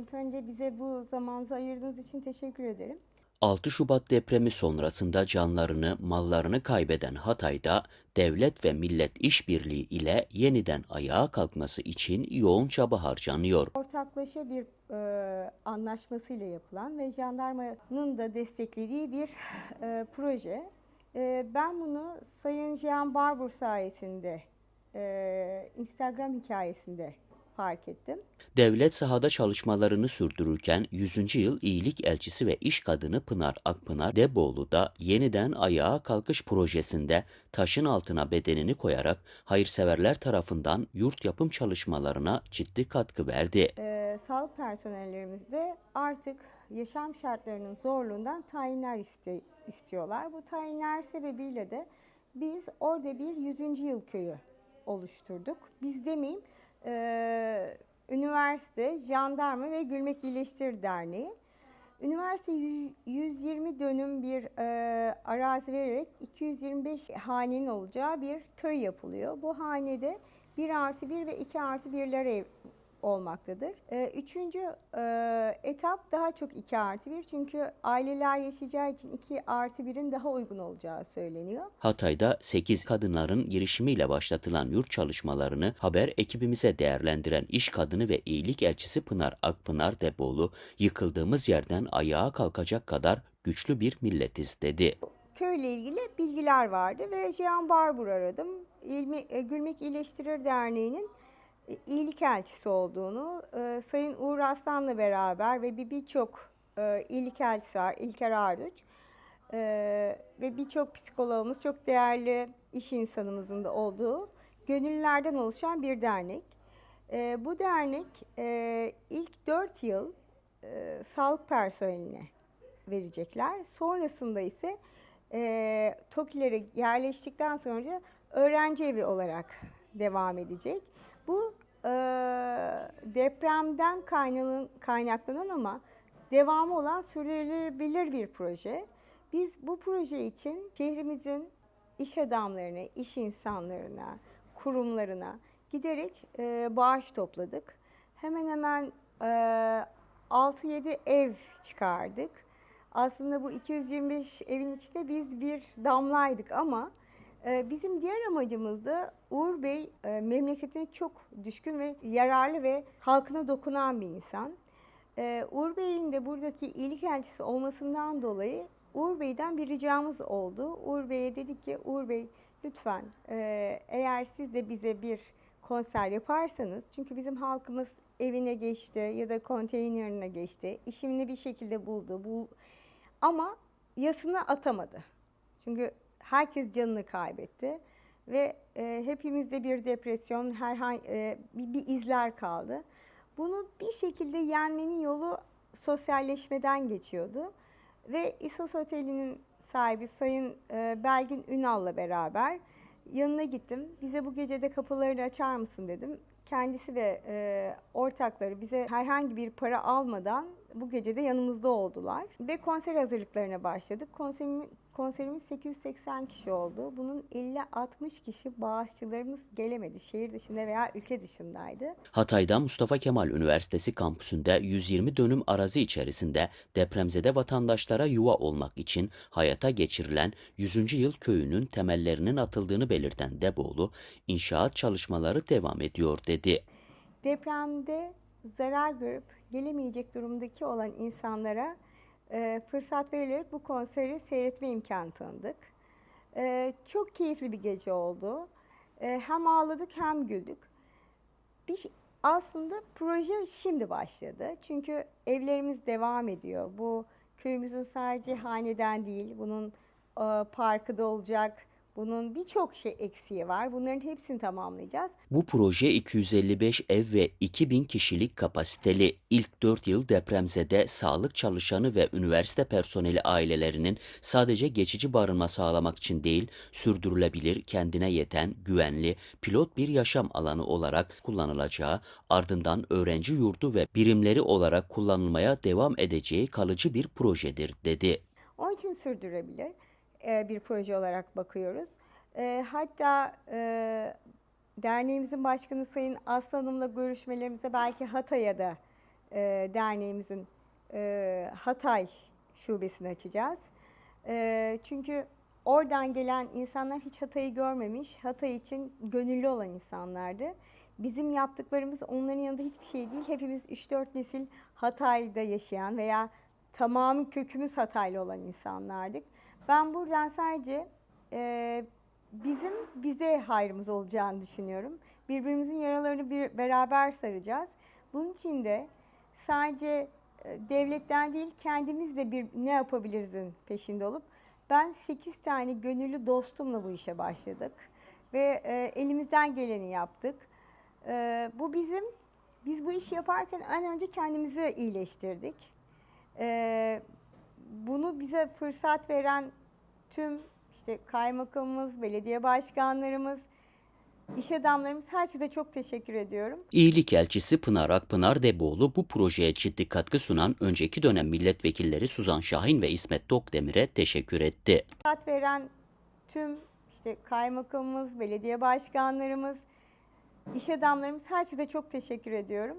İlk önce bize bu zamanınızı ayırdığınız için teşekkür ederim. 6 Şubat depremi sonrasında canlarını, mallarını kaybeden Hatay'da devlet ve millet işbirliği ile yeniden ayağa kalkması için yoğun çaba harcanıyor. Ortaklaşa bir e, anlaşmasıyla yapılan ve jandarmanın da desteklediği bir e, proje. E, ben bunu Sayın Cihan Barbur sayesinde e, Instagram hikayesinde fark ettim. Devlet sahada çalışmalarını sürdürürken 100. yıl iyilik elçisi ve iş kadını Pınar Akpınar Deboğlu'da yeniden ayağa kalkış projesinde taşın altına bedenini koyarak hayırseverler tarafından yurt yapım çalışmalarına ciddi katkı verdi. Ee, sağlık personellerimiz de artık yaşam şartlarının zorluğundan tayinler iste- istiyorlar. Bu tayinler sebebiyle de biz orada bir 100. yıl köyü oluşturduk. Biz demeyeyim, ee, üniversite, jandarma ve Gülmek İyileştir Derneği. Üniversite 100 120 dönüm bir e, arazi vererek 225 hanenin olacağı bir köy yapılıyor. Bu hanede 1 artı 1 ve 2 artı 1'ler ev olmaktadır. E, üçüncü e, etap daha çok 2 artı 1 çünkü aileler yaşayacağı için 2 artı 1'in daha uygun olacağı söyleniyor. Hatay'da 8 kadınların girişimiyle başlatılan yurt çalışmalarını haber ekibimize değerlendiren iş kadını ve iyilik elçisi Pınar Akpınar Deboğlu, yıkıldığımız yerden ayağa kalkacak kadar güçlü bir milletiz dedi. köyle ilgili bilgiler vardı ve Cihan Barbur aradım. İlmi, e, Gülmek İyileştirir Derneği'nin iyilik elçisi olduğunu, e, Sayın Uğur Aslan'la beraber ve bir birçok e, iyilik elçisi var, İlker Arduç e, ve birçok psikologumuz, çok değerli iş insanımızın da olduğu gönüllülerden oluşan bir dernek. E, bu dernek e, ilk 4 yıl e, sağlık personeline verecekler. Sonrasında ise e, TOKİ'lere yerleştikten sonra öğrenci evi olarak devam edecek. Bu e, depremden kaynanan, kaynaklanan ama devamı olan sürdürülebilir bir proje. Biz bu proje için şehrimizin iş adamlarına, iş insanlarına, kurumlarına giderek e, bağış topladık. Hemen hemen e, 6-7 ev çıkardık. Aslında bu 225 evin içinde biz bir damlaydık ama bizim diğer amacımız da Uğur Bey e, memleketine çok düşkün ve yararlı ve halkına dokunan bir insan. E, Uğur Bey'in de buradaki iyilik elçisi olmasından dolayı Uğur Bey'den bir ricamız oldu. Uğur Bey'e dedik ki Uğur Bey lütfen e, eğer siz de bize bir konser yaparsanız çünkü bizim halkımız evine geçti ya da konteynerine geçti. işimini bir şekilde buldu. Bul ama yasını atamadı. Çünkü herkes canını kaybetti ve e, hepimizde bir depresyon, herhangi e, bir, bir izler kaldı. Bunu bir şekilde yenmenin yolu sosyalleşmeden geçiyordu. Ve İsos Oteli'nin sahibi Sayın e, Belgin Ünal'la beraber yanına gittim. Bize bu gecede kapılarını açar mısın dedim. Kendisi ve e, ortakları bize herhangi bir para almadan bu gecede yanımızda oldular. Ve konser hazırlıklarına başladık. Konserimiz, konserimiz 880 kişi oldu. Bunun 50-60 kişi bağışçılarımız gelemedi. Şehir dışında veya ülke dışındaydı. Hatay'da Mustafa Kemal Üniversitesi kampüsünde 120 dönüm arazi içerisinde depremzede vatandaşlara yuva olmak için hayata geçirilen 100. yıl köyünün temellerinin atıldığını belirten Deboğlu, inşaat çalışmaları devam ediyor dedi. Depremde zarar görüp gelemeyecek durumdaki olan insanlara e, fırsat verilerek bu konseri seyretme imkanı tanıdık. E, çok keyifli bir gece oldu. E, hem ağladık hem güldük. Bir, aslında proje şimdi başladı. Çünkü evlerimiz devam ediyor. Bu köyümüzün sadece haneden değil, bunun e, parkı da olacak. Bunun birçok şey eksiği var. Bunların hepsini tamamlayacağız. Bu proje 255 ev ve 2000 kişilik kapasiteli. İlk 4 yıl depremzede sağlık çalışanı ve üniversite personeli ailelerinin sadece geçici barınma sağlamak için değil, sürdürülebilir, kendine yeten, güvenli, pilot bir yaşam alanı olarak kullanılacağı, ardından öğrenci yurdu ve birimleri olarak kullanılmaya devam edeceği kalıcı bir projedir, dedi. Onun için sürdürülebilir e, bir proje olarak bakıyoruz. E, hatta e, derneğimizin başkanı Sayın Aslı Hanım'la görüşmelerimizde belki Hatay'a da e, derneğimizin e, Hatay şubesini açacağız. E, çünkü oradan gelen insanlar hiç Hatay'ı görmemiş, Hatay için gönüllü olan insanlardı. Bizim yaptıklarımız onların yanında hiçbir şey değil. Hepimiz 3-4 nesil Hatay'da yaşayan veya tamamı kökümüz Hataylı olan insanlardık. Ben buradan sadece e, bizim bize hayrımız olacağını düşünüyorum. Birbirimizin yaralarını bir, beraber saracağız. Bunun için de sadece e, devletten değil kendimiz de bir ne yapabilirizin peşinde olup ben 8 tane gönüllü dostumla bu işe başladık ve e, elimizden geleni yaptık. E, bu bizim biz bu işi yaparken en önce kendimizi iyileştirdik. E, bunu bize fırsat veren tüm işte kaymakamımız, belediye başkanlarımız, iş adamlarımız herkese çok teşekkür ediyorum. İyilik elçisi Pınar Akpınar Deboğlu bu projeye ciddi katkı sunan önceki dönem milletvekilleri Suzan Şahin ve İsmet Tokdemir'e teşekkür etti. fırsat veren tüm işte kaymakamımız, belediye başkanlarımız, iş adamlarımız herkese çok teşekkür ediyorum.